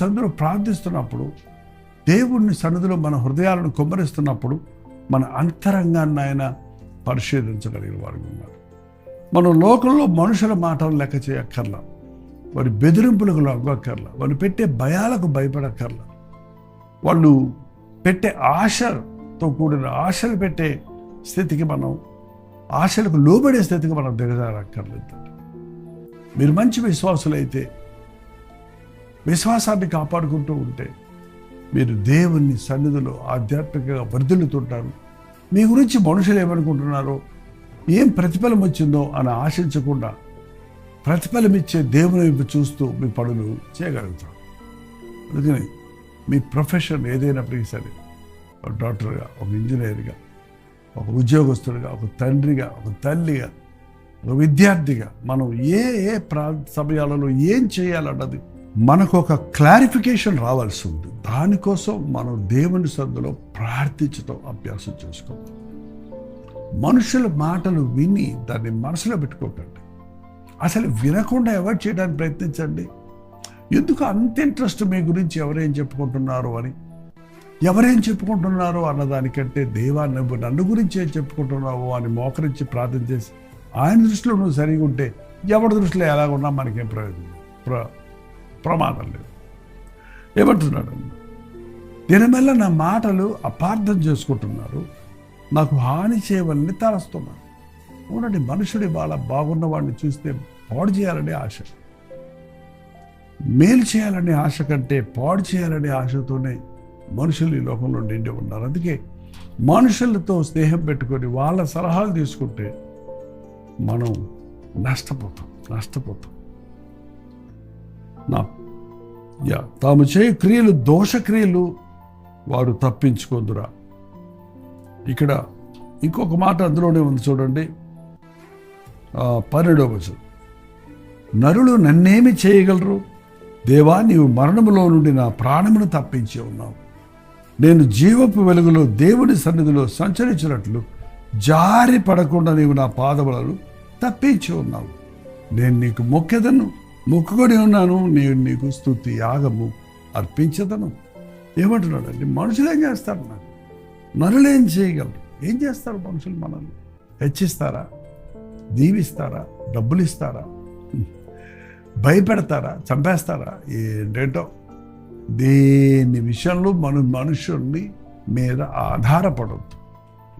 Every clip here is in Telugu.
సన్నిధిలో ప్రార్థిస్తున్నప్పుడు దేవుడిని సన్నిధిలో మన హృదయాలను కుమ్మరిస్తున్నప్పుడు మన అంతరంగాన్ని ఆయన పరిశీలించగలిగిన వారు ఉన్నారు. మనం లోకంలో మనుషుల మాటలు లెక్క చేయక్కర్లా. వారి బెదిరింపులకు లొగ్గక్కర్లా. వాళ్ళు పెట్టే భయాలకు భయపడక్కర్లా. వాళ్ళు పెట్టే ఆశతో కూడిన ఆశలు పెట్టే స్థితికి మనం ఆశలకు లోబడే స్థితికి మనం దిగజారక్కర్లేదు. మీరు మంచి విశ్వాసులైతే విశ్వాసాన్ని కాపాడుకుంటూ ఉంటే మీరు దేవుని సన్నిధిలో ఆధ్యాత్మికంగా వర్ధిల్లుతుంటారు. మీ గురించి మనుషులు ఏమనుకుంటున్నారో ఏం ప్రతిఫలం వచ్చిందో అని ఆశించకుండా ప్రతిఫలం ఇచ్చే దేవుని వైపు చూస్తూ మీ పనులు చేయగలుగుతారు. అందుకని మీ ప్రొఫెషన్ ఏదైనప్పటికీ సరే ఒక డాక్టర్గా ఒక ఇంజనీర్గా ఒక ఉద్యోగస్తుడిగా ఒక తండ్రిగా ఒక తల్లిగా ఒక విద్యార్థిగా మనం ఏ ఏ ప్రా సమయాలలో ఏం చేయాలన్నది మనకు ఒక క్లారిఫికేషన్ రావాల్సి ఉంది. దానికోసం మనం దేవుని సందులో ప్రార్థించడం అభ్యాసం చేసుకోవాలి. మనుషుల మాటలు విని దాన్ని మనసులో పెట్టుకోకండి. అసలు వినకుండా అవాయిడ్ చేయడానికి ప్రయత్నించండి? ఎందుకు అంత ఇంట్రెస్ట్ మీ గురించి ఎవరేం చెప్పుకుంటున్నారు అని? ఎవరేం చెప్పుకుంటున్నారో అన్నదానికంటే దేవా నువ్వు నన్ను గురించి ఏం చెప్పుకుంటున్నావు అని మోకరించి ప్రార్థన చేసి ఆయన దృష్టిలో నువ్వు సరిగా ఉంటే ఎవరి దృష్టిలో ఎలాగున్నా మనకేం ప్రయోజనం? ప్రమాదం లేదు. ఏమంటున్నాడు? దీనివల్ల నా మాటలు అపార్థం చేసుకుంటున్నారు. నాకు హాని చేయవలని తలస్తున్నారు. అవునండి మనుషుడి వాళ్ళ బాగున్న వాడిని చూస్తే పాడు చేయాలనే ఆశ. మేలు చేయాలనే ఆశ కంటే పాడు చేయాలనే ఆశతోనే మనుషులు ఈ లోకంలో నిండి ఉన్నారు. అందుకే మనుషులతో స్నేహం పెట్టుకొని వాళ్ళ సలహాలు తీసుకుంటే మనం నష్టపోతాం నష్టపోతాం. నా యా. తాము చేయు క్రియలు దోషక్రియలు వారు తప్పించుకుందురా. ఇక్కడ ఇంకొక మాట అందులోనే ఉంది చూడండి. పన్నెండవ వచనం. నరులు నన్నేమి చేయగలరు? దేవా నీవు మరణములో నుండి నా ప్రాణమును తప్పించి ఉన్నావు. నేను జీవపు వెలుగులో దేవుని సన్నిధిలో సంచరించినట్లు జారి పడకుండా నీవు నా పాదములను తప్పించి ఉన్నావు. నేను నీకు మొక్కెదను. మొక్కుకొని ఉన్నాను. నేను నీకు స్థుతి యాగము అర్పించదను. ఏమంటున్నాడండి మనుషులు ఏం చేస్తారు నాకు? నరులు ఏం చేయగలరు? ఏం చేస్తారు మనుషులు మనల్ని? హెచ్చిస్తారా? దీవిస్తారా? డబ్బులు ఇస్తారా భయపెడతారా? చంపేస్తారా? ఏంటేంటో? దేని విషయంలో మన మనుషుల్ని మీద ఆధారపడద్దు.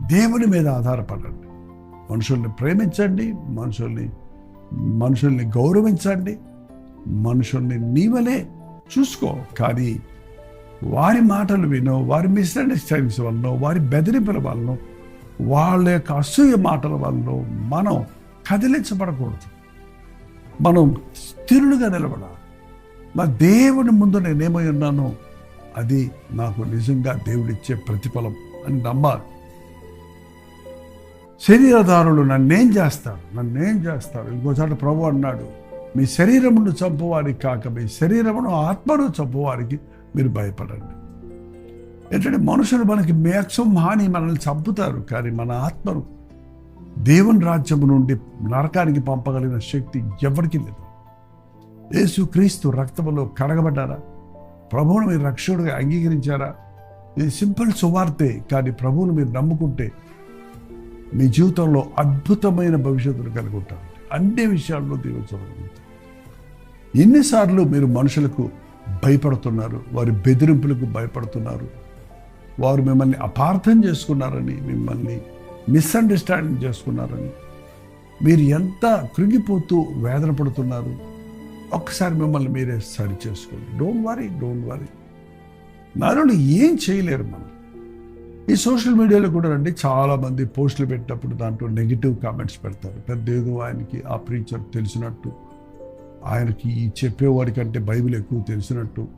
దేవుని మీద ఆధారపడండి. మనుషుల్ని ప్రేమించండి. మనుషుల్ని మనుషుల్ని గౌరవించండి. మనుషుల్ని నీవలే చూసుకో. కానీ వారి మాటలు వినో వారి మిస్అండర్స్టాండింగ్స్ వలన వారి బెదిరింపుల వలన వాళ్ళ యొక్క అసూయ మాటల వలన మనం కదిలించబడకూడదు. మనం స్థిరుడుగా నిలబడాలి. మా దేవుని ముందు నేనేమై ఉన్నాను అది నాకు నిజంగా దేవుడిచ్చే ప్రతిఫలం అని నమ్మాలి. శరీరదారులు నన్నేం చేస్తారు? నన్నేం చేస్తారు? ఇంకోసారి ప్రభు అన్నాడు మీ శరీరమును చంపువారికి కాక మీ శరీరమును ఆత్మను చంపువారికి మీరు భయపడండి. ఏంటంటే మనుషులు మనకి మేక్సం హాని మనల్ని చంపుతారు కానీ మన ఆత్మను దేవుని రాజ్యము నుండి నరకానికి పంపగలిగిన శక్తి ఎవరికీ లేదు. యేసు క్రీస్తు రక్తములో కడగబడ్డారా? ప్రభువును మీరు రక్షకుడిగా అంగీకరించారా? ఇది సింపుల్ సువార్తే కానీ ప్రభువును మీరు నమ్ముకుంటే మీ జీవితంలో అద్భుతమైన భవిష్యత్తును కలిగి ఉంటారు. అన్ని విషయాల్లో దేవుడు ఎన్నిసార్లు మీరు మనుషులకు భయపడుతున్నారు వారి బెదిరింపులకు భయపడుతున్నారు వారు మిమ్మల్ని అపార్థం చేసుకున్నారని మిమ్మల్ని మిస్అండర్స్టాండింగ్ చేసుకున్నారని మీరు ఎంత కృంగిపోతూ వేదన పడుతున్నారు ఒక్కసారి మిమ్మల్ని మీరే సరి చేసుకోండి డోంట్ వరీ డోంట్ వరీ నరులు ఏం చేయలేరు మనం? ఈ సోషల్ మీడియాలో కూడా రండి. చాలామంది పోస్టులు పెట్టినప్పుడు దాంట్లో నెగిటివ్ కామెంట్స్ పెడతారు. పెద్ద ఏదో ఆయనకి ఆ ప్రీచర్ తెలిసినట్టు ఆయనకి ఈ చెప్పేవాడి కంటే బైబిల్ ఎక్కువ తెలిసినట్టు.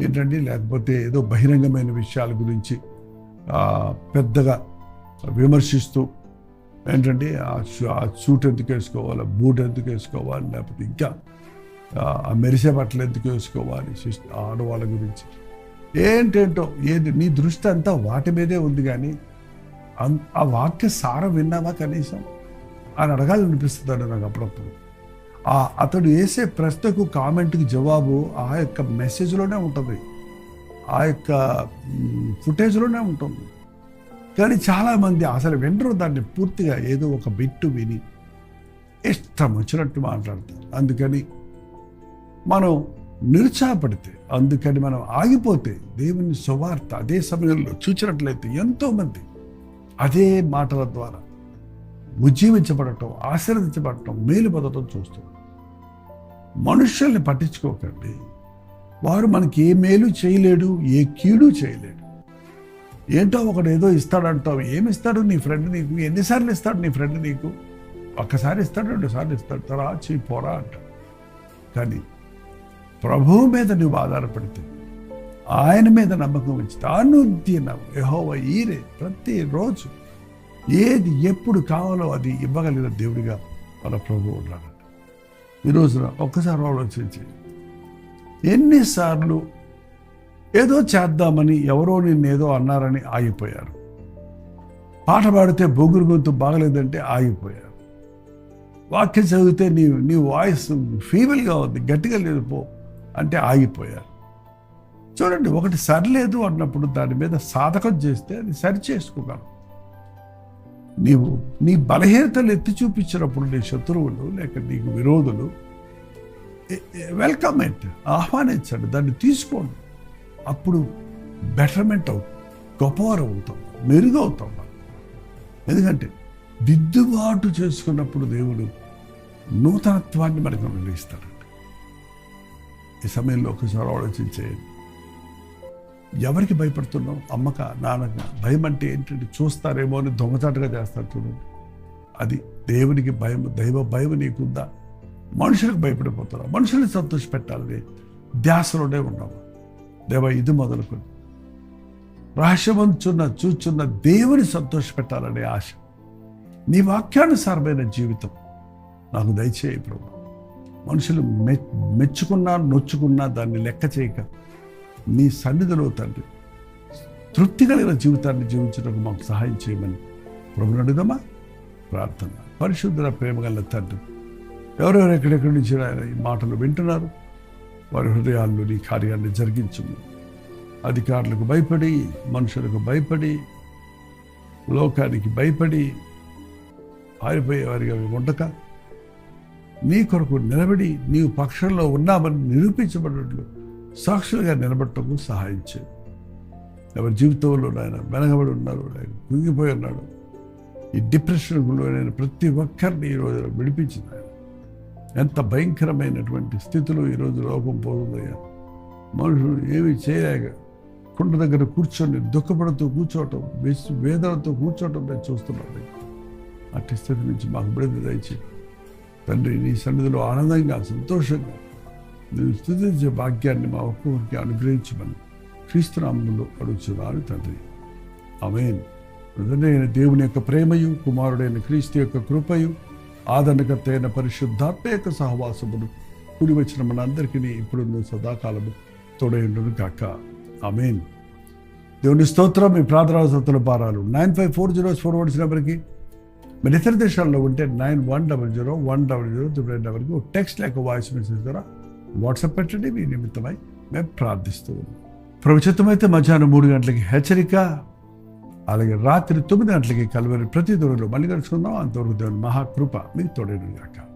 ఏంటండి? లేకపోతే ఏదో బహిరంగమైన విషయాల గురించి పెద్దగా విమర్శిస్తూ ఏంటంటే ఆ ఆ సూట్ ఎందుకు వేసుకోవాలి? బూట్ ఎందుకు వేసుకోవాలి? లేకపోతే ఇంకా ఆ, మెరిసే బట్టలు ఎందుకు వేసుకోవాలి? ఆడవాళ్ళ గురించి. ఏంటేంటో ఏది నీ దృష్టి అంతా వాటి మీదే ఉంది కానీ అం- ఆ వాక్య సారం విన్నావా కనీసం? అని అడగాలనిపిస్తుందండి నాకు అప్పుడప్పుడు. ఆ అతడు వేసే ప్రశ్నకు కామెంట్కి జవాబు ఆ యొక్క మెసేజ్లోనే ఉంటుంది. ఆ యొక్క ఫుటేజ్లోనే ఉంటుంది. కానీ చాలామంది అసలు వినరు దాన్ని పూర్తిగా ఏదో ఒక బిట్టు విని ఇష్టం వచ్చినట్టు మాట్లాడతారు. అందుకని మనం నిరుత్సాహపడితే అందుకని మనం ఆగిపోతే దేవుని సువార్త అదే సమయంలో చూచినట్లయితే ఎంతోమంది అదే మాటల ద్వారా ఉజ్జీవించబడటం ఆశీర్వదించబడటం మేలు పొందటం చూస్తున్నాం మనుషుల్ని పట్టించుకోకండి. వారు మనకి ఏ మేలు చేయలేడు ఏ కీడు చేయలేడు. ఏంటో ఒకడు ఏదో ఇస్తాడంటావు ఏమి ఇస్తాడు నీ ఫ్రెండ్ నీకు? ఎన్నిసార్లు ఇస్తాడు నీ ఫ్రెండ్ నీకు? ఒక్కసారి ఇస్తాడు రెండుసార్లు ఇస్తాడు తరా చీ పోరా అంటాడు. కానీ ప్రభువు మీద నువ్వు ఆధారపడితే ఆయన మీద నమ్మకం ఉంచి తాను దినం యెహోవా ఈరే ప్రతిరోజు ఏది ఎప్పుడు కావాలో అది ఇవ్వగలిగిన దేవుడిగా మన ప్రభు ఉన్నాడు. ఈ రోజున ఒక్కసారి ఆలోచించి ఎన్నిసార్లు ఏదో చేద్దామని ఎవరో నిన్నేదో అన్నారని ఆగిపోయారు. పాట పాడితే బొగురు గొంతు బాగలేదంటే ఆగిపోయారు. వాక్యం చదివితే నీ నీ వాయిస్ ఫీబుల్గా ఉంది గట్టిగా లేదు పో. అంటే ఆగిపోయారు. చూడండి ఒకటి సరిలేదు అన్నప్పుడు దాని మీద సాధకం చేస్తే అది సరి చేసుకోగలం. నీవు నీ బలహీనతలు ఎత్తి చూపించినప్పుడు నీ శత్రువులు లేక నీకు విరోధులు వెల్కమ్ ఇట్ ఆహ్వానించండి దాన్ని తీసుకోండి. అప్పుడు బెటర్మెంట్ అవుతుంది గొప్పవారు అవుతాం మెరుగవుతాం మనం. ఎందుకంటే దిద్దుబాటు చేసుకున్నప్పుడు దేవుడు నూతనత్వాన్ని మనకు నిర్ణయిస్తాడు ఈ సమయంలో ఒకసారి ఆలోచించేయండి ఎవరికి భయపడుతున్నావు? అమ్మక నాన్నక భయం అంటే ఏంటంటే చూస్తారేమో అని దొంగచాటుగా చేస్తారు చూడండి అది దేవునికి భయం దైవ భయం నీకుందా? మనుషులకు భయపడిపోతున్నావు మనుషుల్ని సంతోష పెట్టాలని ధ్యాసలోనే ఉన్నాము దేవ ఇది మొదలుకొని. రహస్యమంచున్న చూచున్న దేవుని సంతోష పెట్టాలనే ఆశ. నీ వాక్యానుసారమైన జీవితం. నాకు దయచేయి ప్రభు. మనుషులు మె మెచ్చుకున్నా నొచ్చుకున్నా దాన్ని లెక్క చేయక నీ సన్నిధిలో తండ్రి తృప్తి కలిగిన జీవితాన్ని జీవించడానికి మాకు సహాయం చేయమని ప్రభుని అడుగుదామా? ప్రార్థన. పరిశుద్ధుల ప్రేమ గల తండ్రి ఎవరెవరు ఎక్కడెక్కడి నుంచి ఈ మాటలు వింటున్నారు? వారి హృదయాల్లో నీ కార్యాన్ని జరిగించుము. అధికారులకు భయపడి మనుషులకు భయపడి లోకానికి భయపడి పారిపోయేవారిగా ఉండక నీ కొరకు నిలబడి నీవు పక్షంలో ఉన్నామని నిరూపించబడినట్లు సాక్షులుగా నిలబడటకు సహాయం చేయి. ఎవరి జీవితంలో ఆయన వెనకబడి ఉన్నారు ఆయన కుంగిపోయి ఉన్నాడు ఈ డిప్రెషన్కు లోనైన ప్రతి ఒక్కరిని ఈ రోజు విడిపించింది ఆయన ఎంత భయంకరమైనటువంటి స్థితిలో ఈరోజు లోకం పోతుందయ్యా మనుషులు ఏమి చేయలేక కుండ దగ్గర కూర్చొని దుఃఖపడుతూ కూర్చోవటం వేదనతో కూర్చోవటం నేను చూస్తున్నాను. అట్టి స్థితి నుంచి మాకు విడుదల దయచేయి తండ్రి నీ సన్నిధిలో ఆనందంగా సంతోషంగా నేను స్థుతించే భాగ్యాన్ని మా ఒక్కొక్కరికి అనుగ్రహించమని క్రీస్తునామంలో అడుగుతున్నాను తండ్రి. అమేన్ హృదయైన దేవుని యొక్క ప్రేమయు కుమారుడైన క్రీస్తు యొక్క కృపయు ఆదరణకర్త అయిన పరిశుద్ధాత్మ యొక్క సహవాసమును కూడి వచ్చిన మనందరికీ ఇప్పుడు సదాకాలము తోడైండును కాక అమేన్ దేవుని స్తోత్రం మీ ప్రార్థనావసతుల పారాలు nine five four zero four once నెంబర్కి మరి ఇతర దేశాల్లో ఉంటే nine one double zero one double zero triple డబల్కి text లేక వాయిస్ మెసేజ్ ద్వారా వాట్సాప్ పెట్టండి మీ నిమిత్తమై మేము ప్రార్థిస్తూ ఉన్నాం. ప్రభుత్వమైతే మధ్యాహ్నం మూడు గంటలకి హెచ్చరిక అలాగే రాత్రి తొమ్మిది గంటలకి కలవరి ప్రతి దూరంలో మళ్ళీ కలుసుకుందాం. అంతవరకు దేవుని మహాకృప మీకు తోడేను గాక.